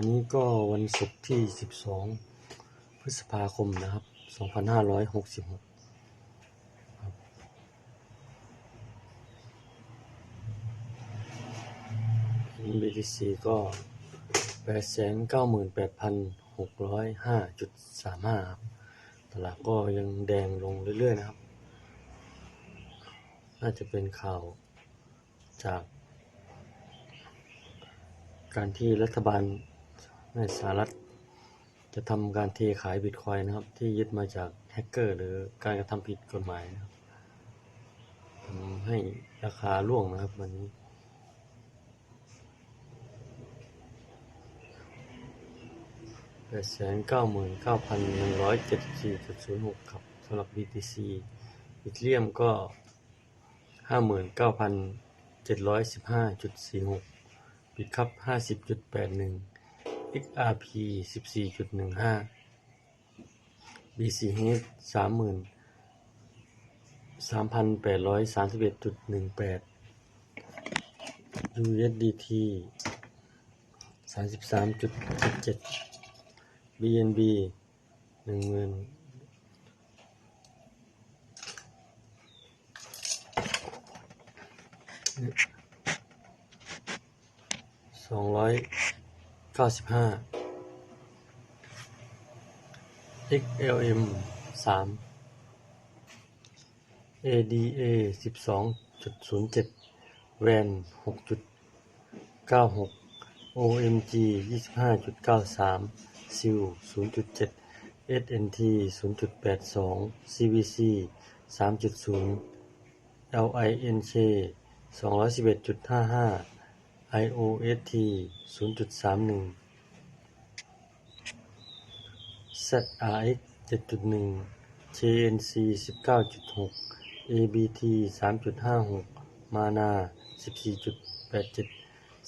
วันนี้ก็วันศุกร์ที่ 12 พฤษภาคมนะครับ 2566ครับ BTC ก็ 898,605.35ครับตลาดก็ยังแดงลงเรื่อย ๆ นะครับ น่าจะเป็นข่าวจากการที่รัฐบาล ในสหรัฐจะทำการเทขายบิตคอยน์นะครับ ที่ยึดมาจากแฮกเกอร์ หรือการกระทำผิดกฎหมายนะครับทำให้ราคาร่วงนะครับวันนี้แปดแสนเก้าหมื่นเก้าพันหนึ่งร้อยเจ็ดสี่จุดศูนย์หกครับสำหรับ BTC อีเทียมก็ห้าหมื่นเก้าพันเจ็ดร้อยสิบห้าจุดสี่หกบิตครับห้าสิบจุดแปดหนึ่ง XRP สิบสี่จุดหนึ่งห้า BCH สามหมื่นสามพันแปดร้อยสามสิบเอ็ดจุดหนึ่งแปด USDT สามสิบสามจุดเจ็ด BNB หนึ่งหมื่นสองร้อย เก้าสิบห้า XLM สาม ADA สิบสองจุดศูนย์เจ็ด WAN หกจุดเก้าหก OMG ยี่สิบห้าจุดเก้าสาม SIL ศูนย์จุดเจ็ด SNT ศูนย์จุดแปดสอง CVC สามจุดศูนย์ LINK สองร้อยสิบเอ็ดจุดห้าห้า IOST ศูนย์จุดสามหนึ่ง ZRX เจ็ดจุดหนึ่ง JNC สิบเก้าจุดหก ABT สามจุดห้าหก MANA สิบสี่จุดแปดเจ็ด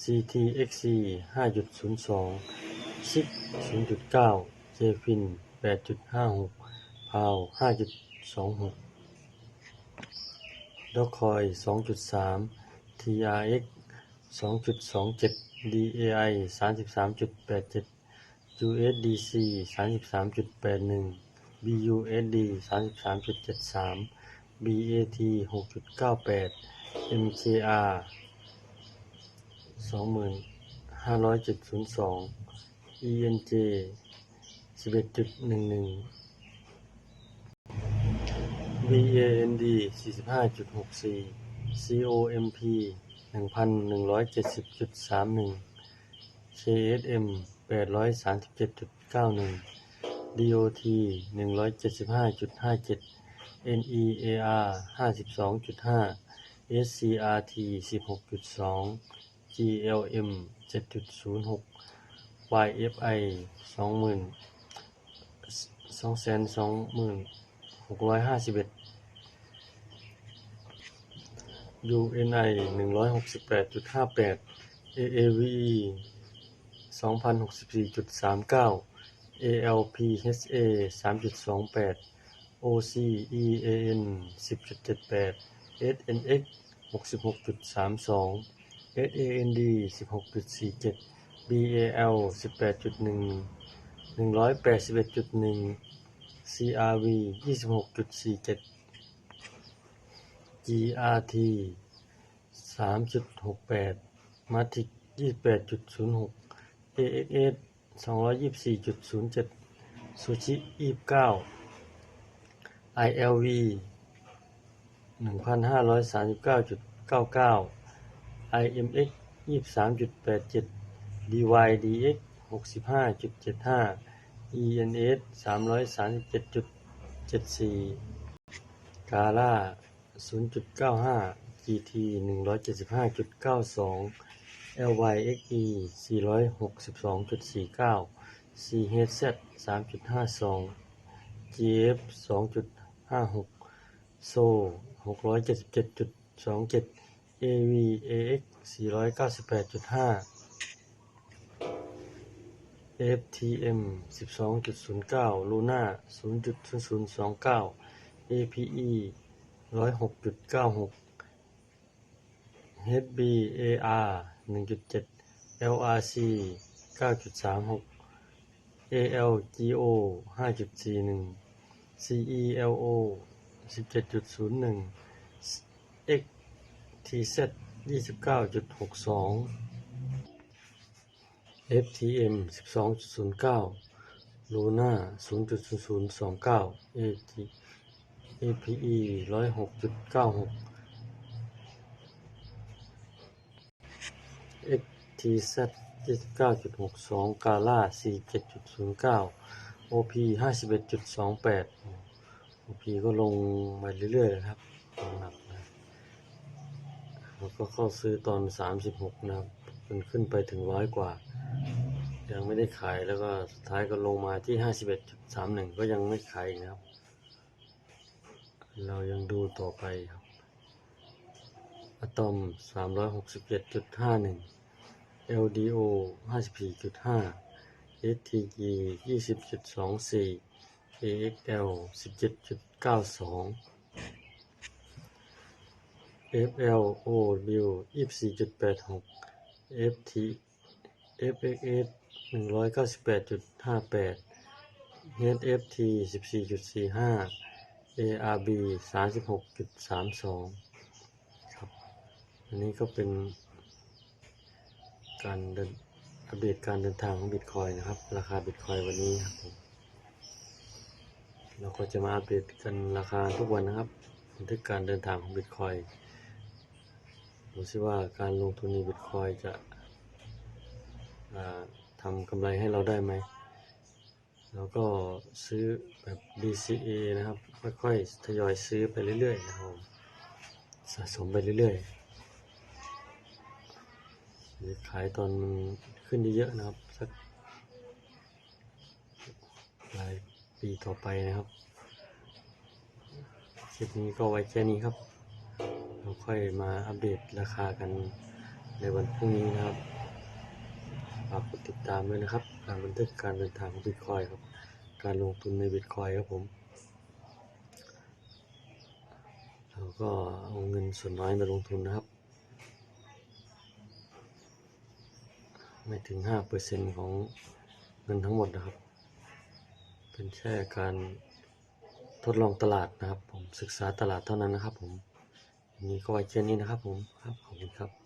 CTXC ห้าจุดศูนย์สอง SIG ศูนย์จุดเก้า JFIN แปดจุดห้าหก PAL ห้าจุดสองหก Dogecoin สองจุดสาม TRX สองจุดสองเจ็ด DAI สามสิบสามจุดแปดเจ็ด USDC สามสิบสามจุดแปดหนึ่ง BUSD สามสิบสามจุดเจ็ดสาม BAT หกจุดเก้าแปด MKR สองหมื่นห้าร้อยจุดศูนย์สอง ENJ สิบเอ็ดจุดหนึ่งหนึ่ง VAND สี่สิบห้าจุดหกสี่ COMP 1,170.31 KSM 837.91 DOT 175.57 NEAR 52.5 SCRT 16.2 GLM 7.06 YFI 20,000 2,2,651 UNI 168.58 AAVE 2064.39 ALPHA 3.28 OCEAN 10.78 SNX 66.32 SAND 16.47 BAL 18.11 181.1 CRV 26.47 GRT สามจุดหกแปดมาติกยี่สิบแปดจุดศูนย์หก AXS สองร้อยยี่สิบสี่จุดศูนย์เจ็ดซูชิยี่สิเก้า ILV หนึ่งพันห้าร้อยสามสิบเก้าจุดเก้าเก้า IMX ยี่สิบสามจุดแปดเจ็ด DYDX หกสิบห้าจุดเจ็ดห้า ENS สามร้อยสามสิบเจ็ดจุดเจ็ดสี่กาล่า ศูนย์จุดเก้าห้า GT หนึ่งร้อยเจ็ ร้อยหกจุดเก้าหก HBAR หนึ่งจุดเจ็ด LRC เก้าจุดสามหก ALGO ห้าจุดสี่หนึ่ง CELO สิบเจ็ดจุดศูนย์หนึ่ง XTZ ยี่สิบเก้าจุดหกสอง FTM สิบสองจุดศูนย์เก้า Luna ศูนย์จุดศูนย์สอ0.0029 AG APE ร้อยหกจุดเก้าหก HBAR หนึ่งจุดเจ็ด LRC 9.36 ALGO 5.41 CELO 17.01 XTZ 29.62 FTM 12.09 Luna 0.0029 AG APE 106.96 XTZ 29.62 Gala 47.09 OP 51.28 OP ก็ลงมาเรื่อยๆนะครับลงหนักนะแล้วก็เข้าซื้อตอน36นะครับจนขึ้นไปถึงร้อยกว่า ยังไม่ได้ขายแล้วก็สุดท้ายก็ลงมาที่51.31ก็ยังไม่ขายนะครับ เรายังดูต่อไปครับอะตอม 367.51 LDO 54.5 STG 20.24 AXL 17.92 FLOW 24.86 FT FXS 198.58 HFT 14.45 ARB 36.32 ครับ อันนี้ก็เป็นการเดินอัปเดตการเดินทางของบิตคอยนะครับ ราคาบิตคอยวันนี้ครับผมเราก็จะมาอัปเดตกันราคาทุกวันนะครับบันทึกการเดินทางของบิตคอยดูซิว่าการลงทุนในบิตคอยจะทำกำไรให้เราได้ไหม แล้วก็ซื้อแบบ DCA นะครับ ค่อยๆทยอยซื้อไปเรื่อยๆนะครับสะสมไปเรื่อยๆหรือขายตอนมันขึ้นเยอะๆนะครับสักหลายปีต่อไปนะครับ คลิปนี้ก็ไว้แค่นี้ครับเราค่อยมาอัปเดตราคากันในวันพรุ่งนี้นะครับ ฝากกดติดตามด้วยนะครับ การบันทึกการเดินทางของบิตคอยครับ การลงทุนในบิตคอยครับผมเราก็เอาเงินส่วนน้อยมาลงทุนนะครับ ไม่ถึงห้าเปอร์เซ็นของเงินทั้งหมดนะครับ เป็นแค่การทดลองตลาดนะครับ ผมศึกษาตลาดเท่านั้นนะครับผมนี้ก็ไว้แค่นี้นะครับผมครับขอบคุณครับ